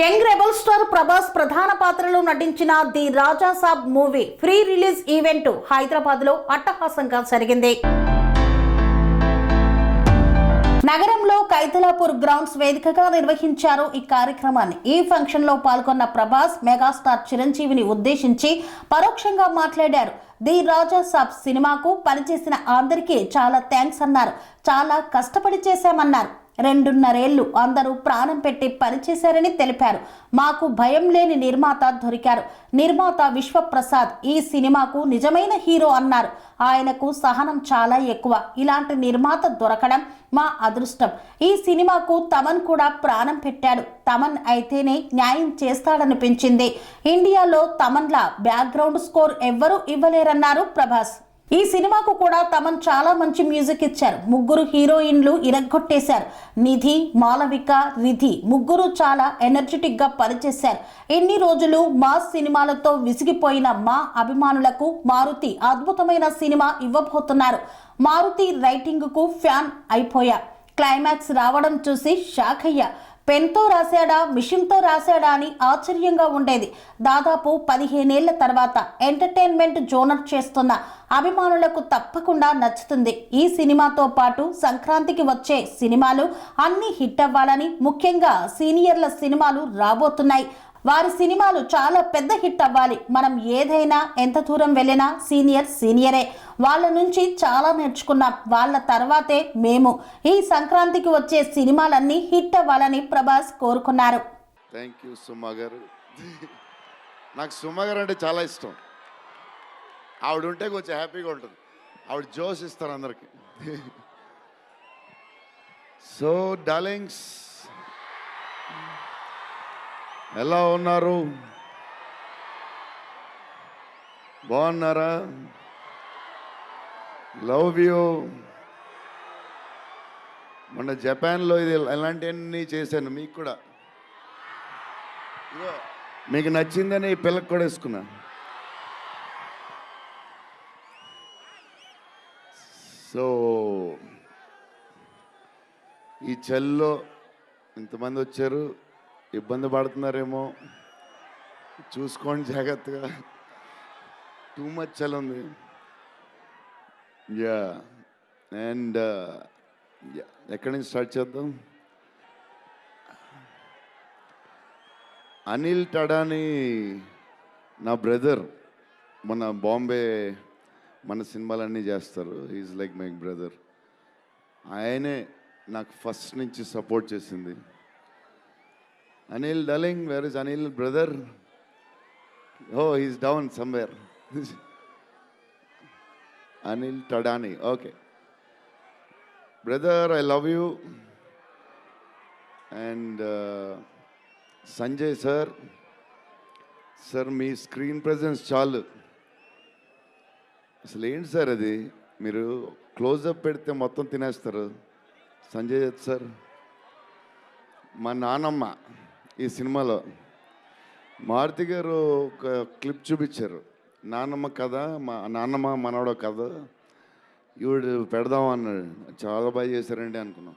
Young rebel star Prabhas ప్రధాన పాత్రలో నటించిన the Raja Saab movie pre release event హైదరాబాద్లో అట్టహాసంగా జరిగింది. నగరంలో కైతలాపూర్ గ్రౌండ్స్ వేదికగా నిర్వహించారు ఈ కార్యక్రమాన్ని. ఈ ఫంక్షన్లో పాల్గొన్న ప్రభాస్ మెగాస్టార్ చిరంజీవిని ఉద్దేశించి పరోక్షంగా మాట్లాడారు. ది రాజా సాబ్ సినిమాకు పనిచేసిన అందరికీ చాలా థ్యాంక్స్ అన్నారు. చాలా కష్టపడి చేశామన్నారు. రెండున్నరేళ్ళు అందరూ ప్రాణం పెట్టి పనిచేశారని తెలిపారు. మాకు భయం లేని నిర్మాత దొరికారు. నిర్మాత విశ్వప్రసాద్ ఈ సినిమాకు నిజమైన హీరో అన్నారు. ఆయనకు సహనం చాలా ఎక్కువ. ఇలాంటి నిర్మాత దొరకడం మా అదృష్టం. ఈ సినిమాకు తమన్ కూడా ప్రాణం పెట్టాడు. తమన్ అయితేనే న్యాయం చేస్తాడనిపించింది. ఇండియాలో తమన్లా బ్యాక్గ్రౌండ్ స్కోర్ ఎవ్వరూ ఇవ్వలేరన్నారు ప్రభాస్. ఈ సినిమాకు కూడా తమన్ చాలా మంచి మ్యూజిక్ ఇచ్చారు. ముగ్గురు హీరోయిన్లు ఇరగ్గొట్టేశారు నిధి మాలవిక రిధి ముగ్గురు చాలా ఎనర్జెటిక్గా పనిచేశారు. ఎన్ని రోజులు మా సినిమాలతో విసిగిపోయిన మా అభిమానులకు మారుతి అద్భుతమైన సినిమా ఇవ్వబోతున్నారు. మారుతి రైటింగ్కు ఫ్యాన్ అయిపోయా క్లైమాక్స్ రావడం చూసి షాక్ అయ్యా పెన్తో రాశాడా మిషన్తో రాశాడా అని ఆశ్చర్యంగా ఉండేది. దాదాపు పదిహేనేళ్ళ తర్వాత ఎంటర్టైన్మెంట్ జోనర్ చేస్తున్న అభిమానులకు తప్పకుండా నచ్చుతుంది. ఈ సినిమాతో పాటు సంక్రాంతికి వచ్చే సినిమాలు అన్ని హిట్ అవ్వాలని ముఖ్యంగా సీనియర్ల సినిమాలు రాబోతున్నాయి. వారి సినిమాలు చాలా పెద్ద హిట్ అవ్వాలి. మనం ఏదైనా ఎంత దూరం వెళ్ళినా సీనియర్ సీనియరే. వాళ్ళ నుంచి చాలా నేర్చుకున్నాం. వాళ్ళ తర్వాతే మేము. ఈ సంక్రాంతికి వచ్చే సినిమాలన్నీ హిట్ అవ్వాలని ప్రభాస్ కోరుకున్నారు. థ్యాంక్ యూ సుమా గారు నాకు సుమా గారు అంటే చాలా ఇష్టం. ఆవిడ ఉంటే కొంచెం హ్యాపీగా ఉంటుంది. ఆవిడ జోస్ ఇస్తారు అందరికి. సో డార్లింగ్స్ ఎలా ఉన్నారు? బాగున్నారా? Love you. మొన్న జపాన్లో ఇది ఇలాంటివన్నీ చేశాను మీకు కూడా. మీకు నచ్చిందని ఈ పిల్లకి కూడా వేసుకున్నా. సో ఈ చల్లో ఇంతమంది వచ్చారు ఇబ్బంది పడుతున్నారేమో. చూసుకోండి జాగ్రత్తగా. టూ మచ్ చల్ ఉంది. యా అండ్ uh, ఎక్కడి నుంచి స్టార్ట్ చేద్దాం? అనిల్ టడాని నా బ్రదర్. మన బాంబే మన సినిమాలన్నీ చేస్తారు. ఈజ్ లైక్ మై బ్రదర్ ఆయనే నాకు ఫస్ట్ నుంచి సపోర్ట్ చేసింది. Anil darling where is Anil brother oh is down somewhere Anil టడాని okay brother I love you and Sanjay sir sir me screen presence చాలు. అసలు ఏంటి సార్ అది? మీరు క్లోజప్ పెడితే మొత్తం తినేస్తారు. సంజయ్ దత్ సార్ మా నానమ్మ ఈ సినిమాలో. మారుతి గారు ఒక క్లిప్ చూపించారు. నాన్నమ్మ కథ మా నాన్నమ్మ మనవడో కథ ఈవిడు పెడదాం అన్నాడు. చాలా బాగా చేశారండి అనుకున్నాం.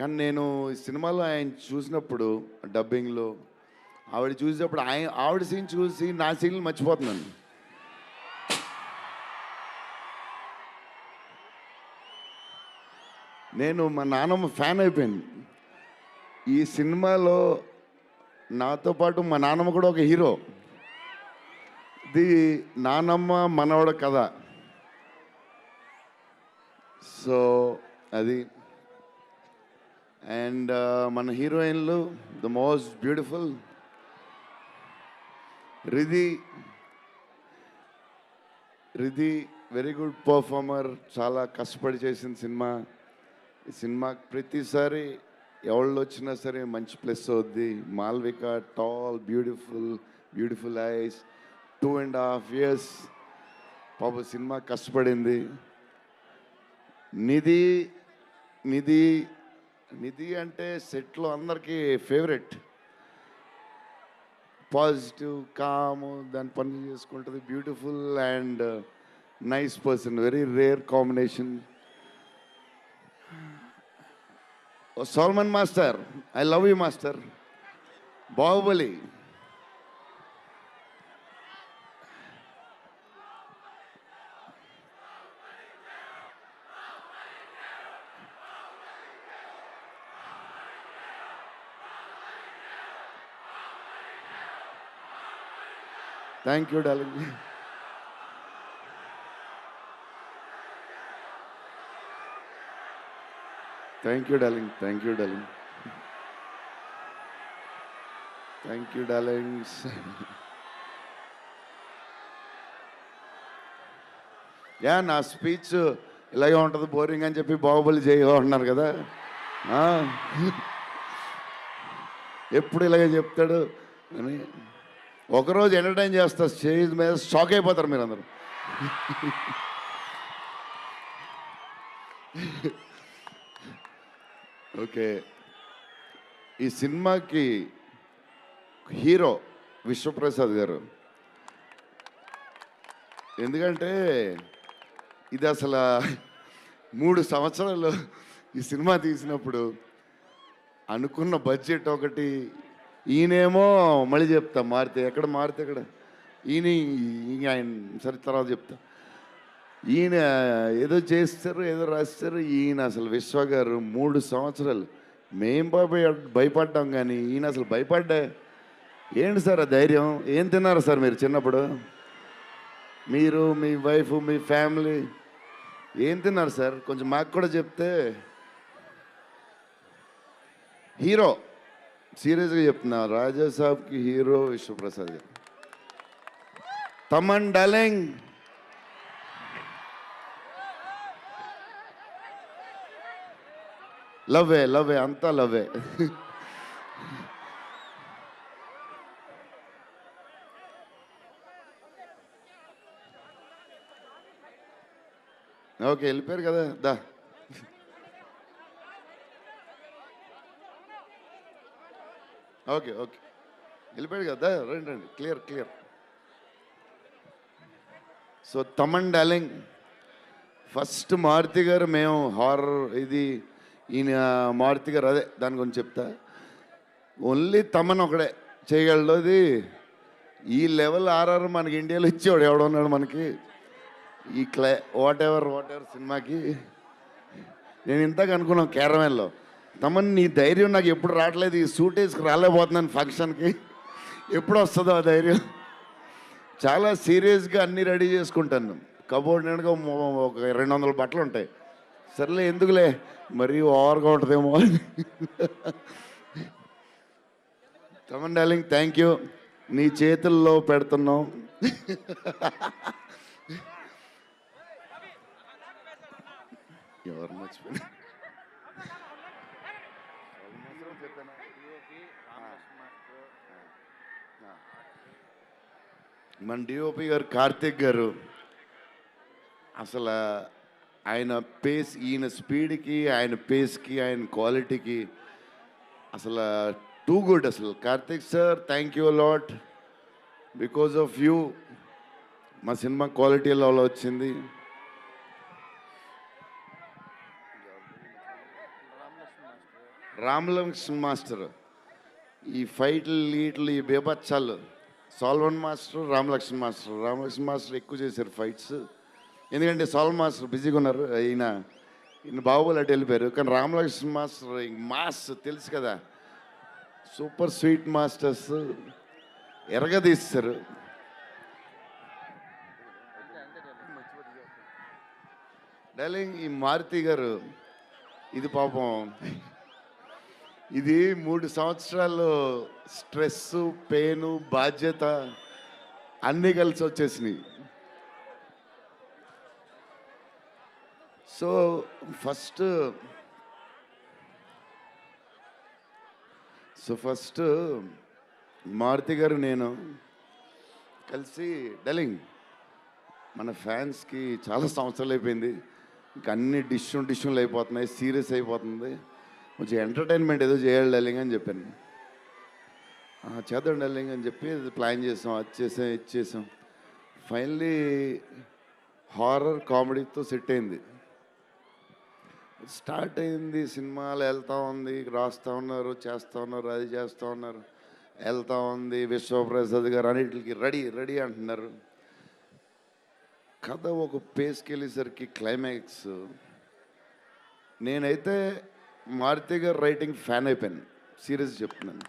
కానీ నేను ఈ సినిమాలో ఆయన చూసినప్పుడు డబ్బింగ్లో ఆవిడ చూసినప్పుడు ఆయన ఆవిడ సీన్ చూసి నా సీన్ మర్చిపోతున్నాను. నేను మా నాన్నమ్మ ఫ్యాన్ అయిపోయాను ఈ సినిమాలో నాతో పాటు మా నాన్నమ్మ కూడా ఒక హీరో. ఇది నానమ్మ మనవడ కథ. సో అది. అండ్ మన హీరోయిన్లు the most beautiful Riddhi Riddhi very good performer చాలా కష్టపడి చేసిన సినిమా. ఈ సినిమా ప్రతిసారి ఎవళ్ళు వచ్చినా సరే మంచి ప్లస్ అవుద్ది. Malavika tall beautiful beautiful eyes. Two and half years పాప సినిమా కష్టపడింది. నిధి నిధి నిధి అంటే సెట్లో అందరికీ ఫేవరెట్. పాజిటివ్ కామ్ దాని పనులు చేసుకుంటుంది beautiful and nice person very rare combination Solomon master I love you master. Baahubali. Thank you darling thank you darling thank you darling thank you darlings yeah నా speech ఇలాగే ఉంటుంది boring అని చెప్పి బాహుబలి చేయగా కదా. ఎప్పుడు ఇలాగే చెప్తాడు? అని ఒకరోజు ఎంటర్టైన్ చేస్తా స్టేజ్ మీద షాక్ అయిపోతారు మీరు అందరూ ఓకే. ఈ సినిమాకి హీరో విశ్వప్రసాద్ గారు. ఎందుకంటే ఇది అసలు మూడు సంవత్సరాలు ఈ సినిమా తీసినప్పుడు అనుకున్న బడ్జెట్ ఒకటి ఈయనేమో మళ్ళీ చెప్తా మారితే ఎక్కడ మారితే ఎక్కడ. ఈయన ఆయన సరే తర్వాత చెప్తా. ఈయన ఏదో చేస్తారు ఏదో రాస్తారు. ఈయన అసలు విశ్వ గారు మూడు సంవత్సరాలు. మేం భయపడ్డాం కానీ ఈయన అసలు భయపడ్డా. ఏంటి సార్ ఆ ధైర్యం? ఏం తిన్నారు సార్ మీరు చిన్నప్పుడు? మీరు మీ వైఫ్ మీ ఫ్యామిలీ ఏం తిన్నారు సార్? కొంచెం మాకు కూడా చెప్తే. హీరో. సీరియస్గా చెప్తున్నా రాజా సాబ్కి హీరో విశ్వప్రసాద్. గారు తమన్ డాలింగ్ లవ్వే లవ్వే అంతా లవ్వే. ఓకే వెళ్ళిపోయారు కదా దా. Okay okay. వెళ్ళిపోయాడు కదా రండి రండి. Clear clear so Thaman darling first Maruthi garu మేము హారర్ ఇది ఈయన మారుతి గారు అదే దాని గురించి చెప్తా. ఓన్లీ తమన్ ఒకడే చేయగలడు అది ఈ లెవెల్ ఆర్ఆర్ మనకి ఇండియాలో ఇచ్చేవాడు ఎవడున్నాడు మనకి. ఈ క్లై వాట్ ఎవర్ వాట్ ఎవర్ సినిమాకి. నేను ఇంతకు అనుకున్నాను కేరమేల్లో తమన్ నీ ధైర్యం నాకు ఎప్పుడు రావట్లేదు. ఈ సూట్ వేసుకు రాలేకపోతున్నాను ఫంక్షన్కి ఎప్పుడు వస్తుందో ఆ ధైర్యం. చాలా సీరియస్గా అన్నీ రెడీ చేసుకుంటాను. కబోర్డ్ నిండుగా ఒక రెండు వందల బట్టలు ఉంటాయి. సర్లే ఎందుకులే? మరీ ఓవర్గా ఉంటుందేమో అని. తమన్ డార్లింగ్ థ్యాంక్ యూ నీ చేతుల్లో పెడుతున్నాం. ఎవరు మర్చిపోయినా మన డిఓపి గారు కార్తిక్ గారు అసలు ఆయన పేస్ ఈయన స్పీడ్కి ఆయన పేస్కి ఆయన క్వాలిటీకి అసలు టూ గుడ్ అసలు. Karthik sir thank you lot because of you మా సినిమా క్వాలిటీ లెవెల్ వచ్చింది. రామలక్ష్మణ్ మాస్టర్. ఈ ఫైట్లు లీట్లు ఈ బేబచ్చాలు Solomon master Ramlakshman master. Ramlakshman master ఎక్కువ చేశారు ఫైట్స్. ఎందుకంటే సాల్వన్ మాస్టర్ బిజీగా ఉన్నారు. ఈయన ఈయన బాహుబలి అటు వెళ్ళిపోయారు. కానీ రామలక్ష్మణ్ మాస్టర్ మాస్ తెలుసు కదా. సూపర్ స్వీట్ మాస్టర్స్ ఎరగదీస్తారు. డార్లింగ్ ఈ మారుతి గారు ఇది పాపం ఇది మూడు సంవత్సరాలు స్ట్రెస్ పెయిన్ బాధ్యత అన్నీ కలిసి వచ్చేసినాయి. So first so first Maruthi garu నేను కలిసి డలింగ్ మన ఫ్యాన్స్కి చాలా సంవత్సరాలు అయిపోయింది. ఇంకా అన్ని డిష్యూ డిష్యూలు అయిపోతున్నాయి సీరియస్ అయిపోతుంది. కొంచెం ఎంటర్టైన్మెంట్ ఏదో చేయాలి డల్లింగ్ అని చెప్పాను. చేద్దాం డల్లింగ్ అని చెప్పి ప్లాన్ చేసాం అది చేసాం ఇది చేసాం. ఫైనలీ హారర్ కామెడీతో సెట్ అయింది. స్టార్ట్ అయింది సినిమాలు వెళ్తూ ఉంది రాస్తూ ఉన్నారు చేస్తూ ఉన్నారు అది చేస్తూ ఉన్నారు. వెళ్తూ ఉంది విశ్వప్రసాద్ గారు అన్నిటికి రెడీ రెడీ అంటున్నారు. కథ ఒక పేస్కి వెళ్ళేసరికి క్లైమాక్స్ నేనైతే మారుతి గారు రైటింగ్ ఫ్యాన్ అయిపోయాను. సీరియస్ చెప్తున్నాను.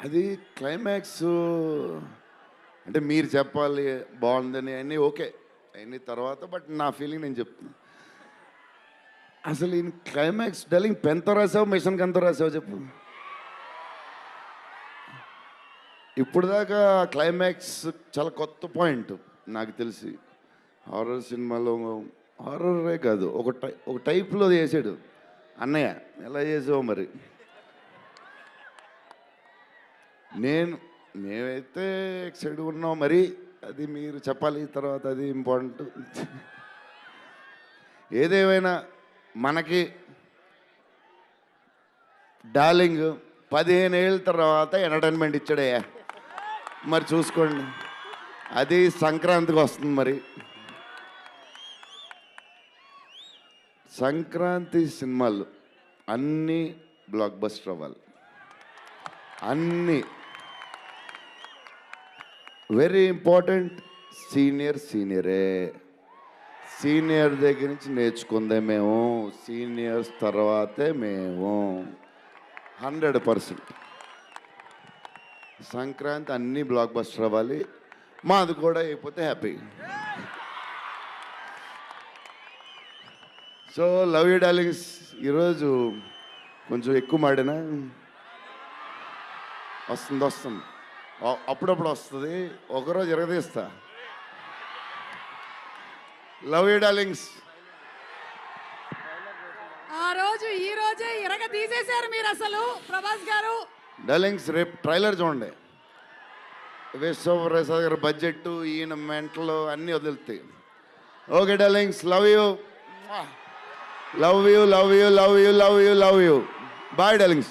అది క్లైమాక్స్ అంటే మీరు చెప్పాలి బాగుందని అన్నీ ఓకే. అన్ని తర్వాత బట్ నా ఫీలింగ్ నేను చెప్తున్నాను అసలు ఈయన క్లైమాక్స్ డెలింగ్ పెన్తో రాసావు మిషన్కి ఎంత రాసావు చెప్పు. ఇప్పుడు దాకా క్లైమాక్స్ చాలా కొత్త పాయింట్ నాకు తెలిసి. హారర్ సినిమాలో హారరే కాదు ఒక టై ఒక టైప్లో చేసాడు. అన్నయ్య ఎలా చేసావు మరి? నేను మేమైతే ఎక్సైడ్ ఉన్నాం మరి అది మీరు చెప్పాలి తర్వాత అది ఇంపార్టెంట్. ఏదేమైనా మనకి డార్లింగ్ పదిహేను ఏళ్ళ తర్వాత ఎంటర్టైన్మెంట్ ఇచ్చాడయ్యా. మరి చూసుకోండి. అది సంక్రాంతికి వస్తుంది మరి. సంక్రాంతి సినిమాలు అన్నీ బ్లాక్ బస్టర్ అవ్వాలి. అన్నీ. వెరీ ఇంపార్టెంట్ సీనియర్ సీనియరే సీనియర్ దగ్గర నుంచి నేర్చుకుందే మేము సీనియర్స్ తర్వాతే మేము. హండ్రెడ్ పర్సెంట్ సంక్రాంతి అన్నీ బ్లాక్ బస్టర్ అవ్వాలి. మాది కూడా అయిపోతే happy so love you darlings ఈరోజు కొంచెం ఎక్కువ మాడినా? వస్తుంది వస్తుంది. అప్పుడప్పుడు వస్తుంది. ఒకరోజు ఎరగదీస్తా. లవ్ యూ డార్లింగ్స్ ఆ రోజు ఈ రోజే ఇరగ తీసేశారు మీరు అసలు ప్రభాస్ గారు. డార్లింగ్స్ రేపు ట్రైలర్ చూడండి. విశ్వప్రసాద్ గారి బడ్జెట్ ఈయన మెంటలు అన్నీ వదులుతాయి. Okay darlings love you Love you, love you, love you, love you, love you. Bye, darlings.